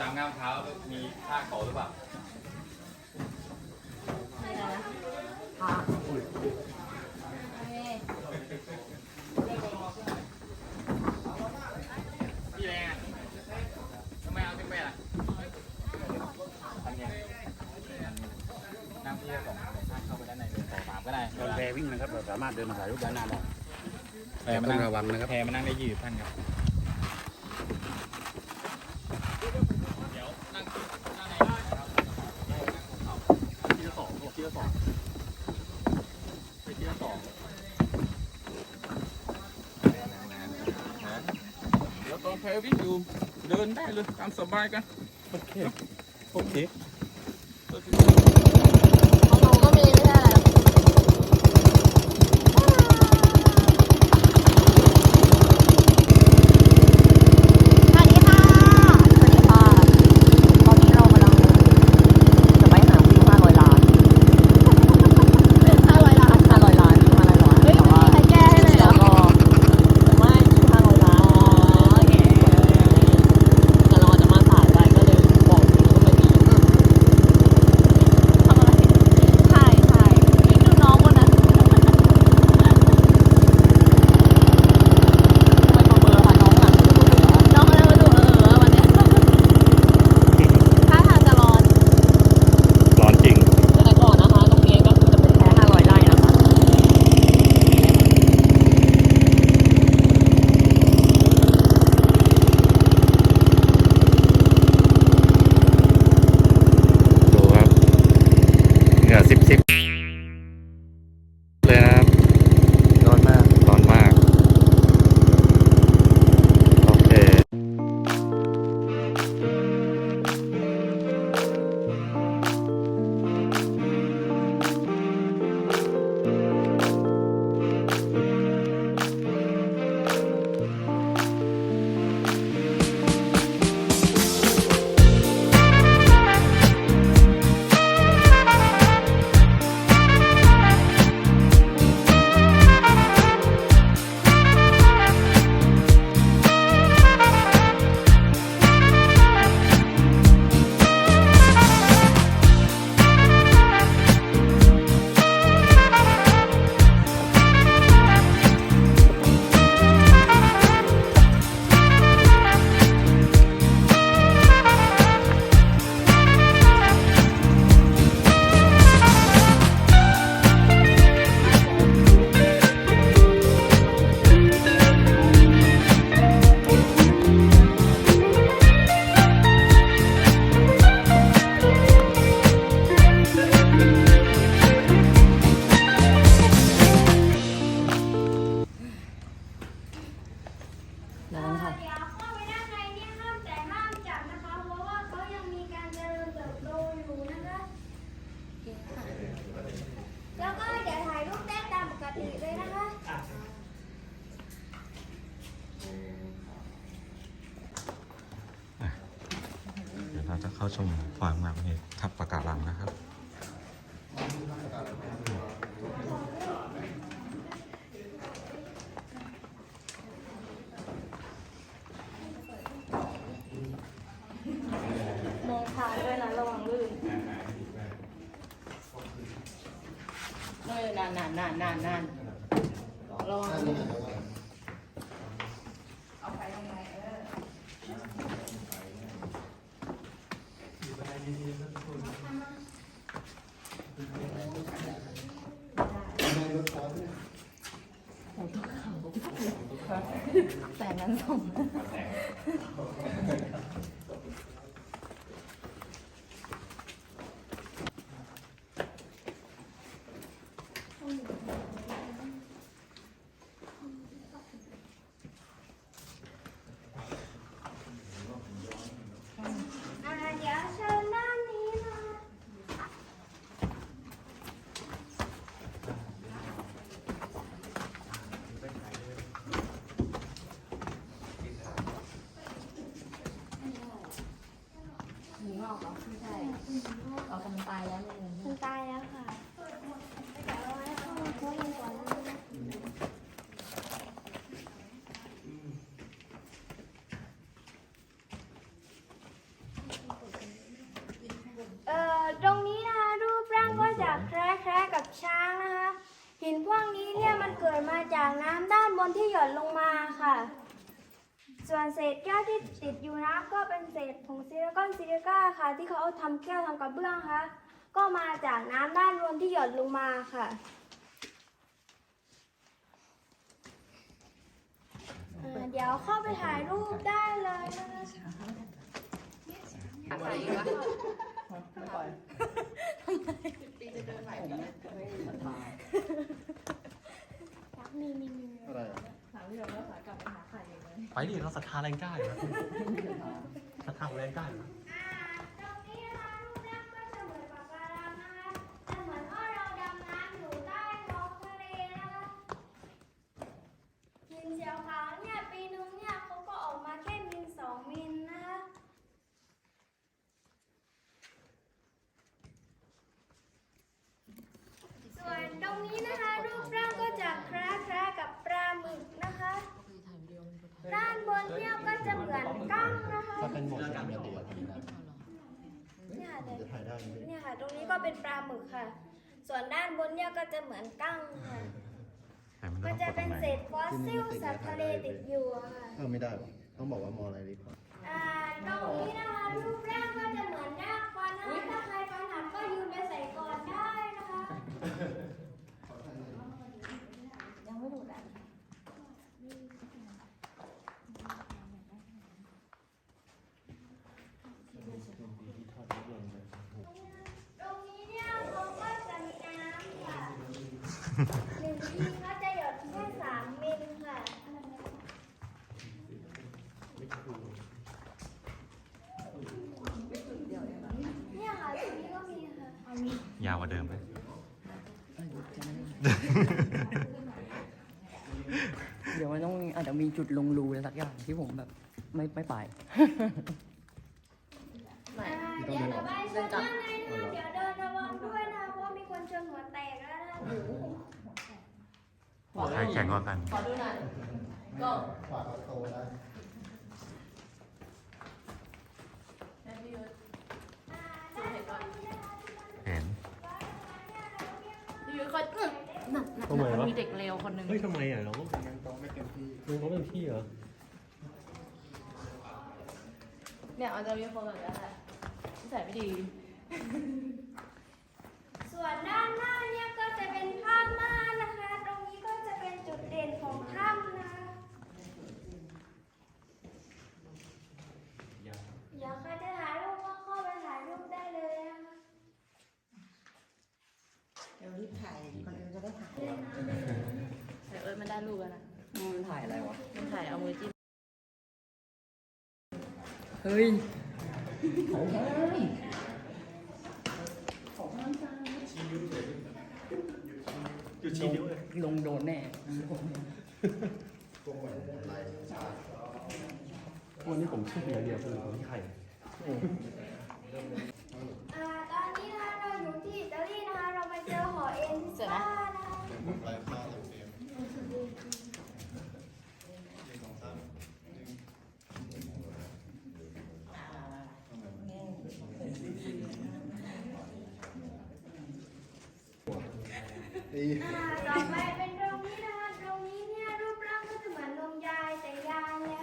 ตามง่ามเท้ามีผ้าเกาะหรือเปล่าพี่แรงอะทำไมเอาถึงไปล่ะอันเนี้ยนั่งพี่ก็ส่งท่านเข้าไปด้านในเลยต่อสามก็ได้ตอนแพวิ่งนะครับเราสามารถเดินมาถ่ายรูปด้านหน้าได้แพรมานั่งต้องระวังนะครับแพรมานั่งได้ยี่สิบท่านครับ เดี๋ยวนั่งนั่งในนะครับทีละสองทีละสองไปทีละสองเดี๋ยวตอนแพรวิ่งอยู่ เดินได้เลยตามสบายกัน โอเค โอเค ชมความงามเหตุทับปะการังนะครับมองทางด้วยนะระวังลื่นเออนานนานนานนาน แต่นั่นส่ง กับช้างนะคะ หินพวกนี้เนี่ยมันเกิดมาจากน้ำด้านบนที่หย่อนลงมาค่ะ ส่วนเศษแก้วที่ติดอยู่นะก็เป็นเศษผงซิลิคอนซิลิก้าค่ะ ที่เขาเอาทำแก้วทำกระเบื้องค่ะ ก็มาจากน้ำด้านบนที่หย่อนลงมาค่ะเดี๋ยวเข้าไปถ่ายรูปได้เลยนะคะ ไม่ปล่อยมีมีมีถามพี่เราว่าขากลับไปหาไข่ยังไงไปดิเราศรัทธาแรงกล้าอยู่นะศรัทธาแรงกล้าอยู่นะ อ่าตรงนี้นะคะรูปแรกก็จะเหมือนปะการังนะคะจะเหมือนว่าเราดำน้ำอยู่ใต้ท้องทะเลนะคะมินเชียวขาวเนี่ยปีนึงเนี่ยเขาก็ออกมาแค่มิลสองมิลนะคะ ส่วนตรงนี้นะคะรูปร่างก็จะคล้ายๆกับปลาหมึกนะคะ ด้านบนเนี่ยก็จะเหมือนกั้งนะคะ ถ้า เป็นหมดการเดียวกันนะเนี่ยค่ะจะถ่ายได้ไหมเนี่ยค่ะ ตรงนี้ก็เป็นปลาหมึกค่ะ ส่วนด้านบนเนี่ยก็จะเหมือนกั้งค่ะ แต่มันก็ต้องจะกดตรเป็นงไหนเศษฟอสซิลสัตว์ทะเลติดอยู่อะค่ะเออไม่ได้หรอกต้องบอกว่ามออะไรดีกว่าอ่าตรงนี้นะคะรูปร่างก็จะเหมือนหน้าฟันนะคะถ้าใครฟันหักก็ยืนไปใส่ก่อนได้นะคะ ยังไม่ดูดอะตรงนี้เนี่ยเขาก็จะมีน้ำค่ะ หนึ่งทีเขาจะหยดแค่สามมิลค่ะ เนี่ยค่ะตรงนี้ก็มีค่ะยาวกว่าเดิมไหมเดี๋ยวมันต้องอาจจะมีจุดลงรูอะไรสักอย่างที่ผมแบบไม่ไม่ไป อ่าเดี๋ยวระบายชนด้านในนะคะเดี๋ยวเดินระวังด้วยนะเพราะว่ามีคนชนหัวแตกแล้วนะ ใครแข็งกว่ากัน ขอดูหน่อย ก็ฝากโตได้อ่าด้านบนนี้นะคะที่มันเห็น พี่ยุ้ยเขาหนักหนักมันมีเด็กเลวคนหนึ่งเฮ้ยทำไมอะน้องยังโตไม่เต็มที่มึงเขาเป็นพี่เหรอเนี่ยอาจจะมีคนแบบนี้แหละนิสัยไม่ดี ส่วนด้านหน้าเนี่ยก็จะเป็นผ้าม่านนะคะ ตรงนี้ก็จะเป็นจุดเด่นของถ้ำนะคะเดี๋ยวใครจะถ่ายรูปก็เข้าไปถ่ายรูปได้เลยนะคะ เดี๋ยวรีบถ่ายคนอื่นจะได้ถ่าย แต่เอิร์ธมันได้รูปแล้วนะมันถ่ายอะไรวะ มันถ่ายเอามือจิ้ม เฮ้ยอยู่ชีเดียวเลยลงโดนแน่วันนี้ผมชื่ออย่างเดียวคือผมที่ใคร อ่าตอนนี้นะคะเราอยู่ที่อิตาลีนะคะ เรามาเจอหอเอ็นพิซซ่านะคะ ไปข้าวเต็ม ดีอ่าต่อไปเป็นตรงนี้นะคะตรงนี้เนี่ยรูปร่างก็จะเหมือนนมยายแต่ยายเนี่ย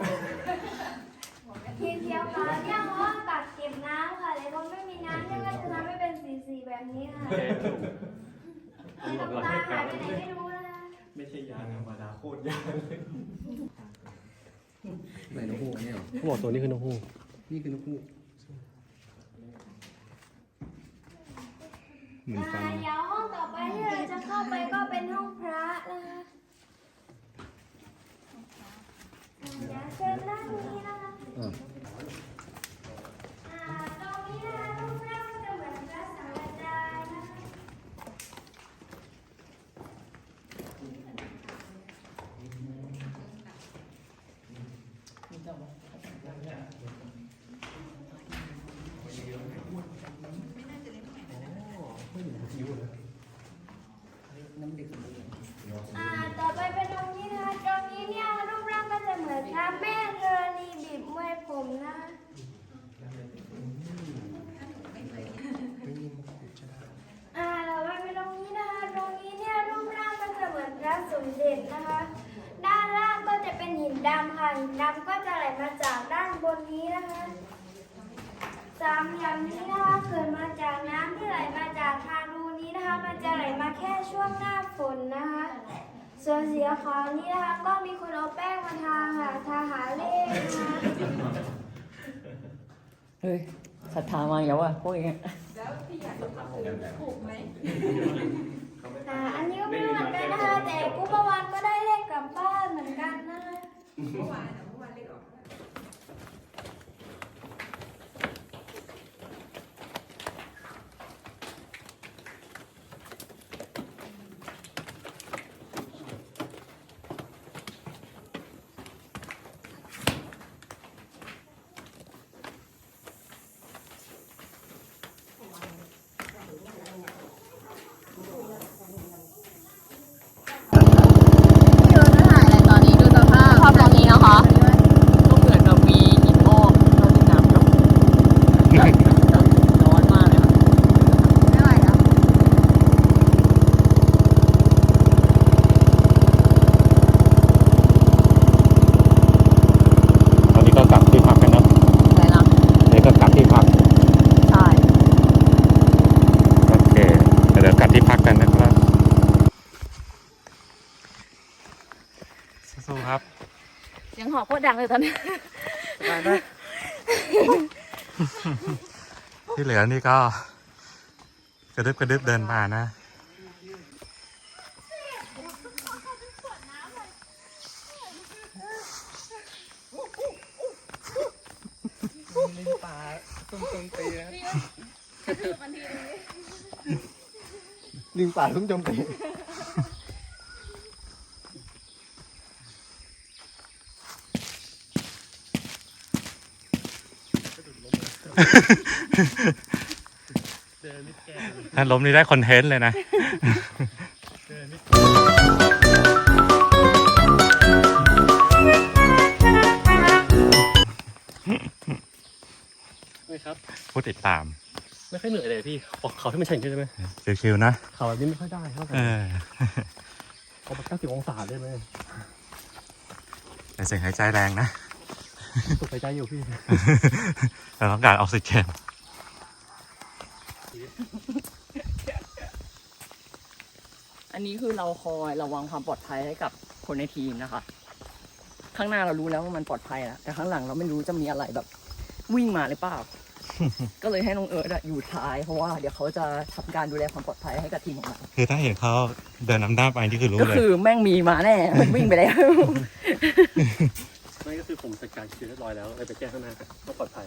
ทีเดียวค่ะเนี่ยเพราะว่ากักเก็บน้ำค่ะเลยพอไม่มีน้ำเนี่ยก็จะทำให้เป็นสีๆแบบนี้ค่ะแกถูกน้ำตาหายไปไหนไม่รู้นะคะ ไม่ใช่ยาธรรมดาโคตรยาเลยไหนนกฮูกเนี่ยเหรอเขาบอกตัวนี้คือนกฮูก นี่คือนกฮูก เหมือนฟันอ่าเดี๋ยวห้องต่อไปที่เราจะเข้าไปก็เป็นห้องพระนะคะอ่าเดี๋ยวเชิญด้านนี้นะคะ อะ อ่าตรงนี้นะคะรูปร่างก็จะเหมือนพระสังฆจายนะคะ อ่า ต่อไปเป็นตรงนี้นะคะ ตรงนี้เนี่ยรูปร่างก็จะเหมือนพระแม่ธรณีบีบมวยผม หินดำก็จะไหลมาจากด้านบนนี้นะคะสามเหลี่ยมนี้นะคะเกิดมาจากน้ำที่ไหลมาจากทางรูนี้นะคะ มันจะไหลมาแค่ช่วงหน้าฝนนะคะ ส่วนสีขาวนี้นะคะ ก็มีคนเอาแป้งมาทาค่ะทาหาเลขนะคะเฮ้ยศรัทธามาแล้วอะพวกอย่างเงี้ยอ่าอันนี้ก็ไม่รู้เหมือนกันนะคะ แต่กูเมื่อวานก็ได้เลขกลับบ้านเหมือนกัน นะคะ เดินถ่ายอะไรตอนนี้ดูสภาพภาพตอนนี้นะคะ ก็เหมือนกับมีหินงอกเราดินน้ำกับร้อนมากเลยค่ะไม่ไหวแล้ว ตอนนี้ก็กลับที่พักกันเนาะ อะไรนะ เดี๋ยวก็กลับที่พัก ใช่ โอเคเดี๋ยวกลับที่พักกันนะครับสู้ๆครับ เสียงหอบ โคตรดังเลยตอนนี้ที่เหลือนี่ก็ กระดึบกระดึบเดินมานะลิงป่าทุ่งจมตี ถ้าล้มนี่ได้คอนเทนต์เลยนะ ไม่ครับ ผู้ติดตาม ไม่ค่อยเหนื่อยเลยพี่ขอเขาที่มันแข่งใช่ไหมชิวๆนะ เขาแบบนี้ไม่ค่อยได้เท่าไหร่เออเขาแบบเก้าสิบองศาได้ไหมแต่เสียงหายใจแรงนะ สุดใจใจอยู่พี่เราต้องการออกซิเจนอันนี้คือเราคอยระวังความปลอดภัยให้กับคนในทีมนะคะ ข้างหน้าเรารู้แล้วว่ามันปลอดภัยแล้วแต่ข้างหลังเราไม่รู้จะมีอะไรแบบ วิ่งมาหรือเปล่า ก็เลยให้น้องเอิร์ธอะอยู่ท้ายเพราะว่าเดี๋ยวเขาจะทำการดูแลความปลอดภัยให้กับทีมของเรา คือถ้าเห็นเขาเดินนำหน้าไปนี่คือรู้ก็เลย คือแม่งมีมาแน่ มันวิ่งไปแล้ว ไม่ก็คือผมจัดการเคลียร์เรียบร้อยแล้วเลยไปแก้ข้างหน้าก็ปลอดภัย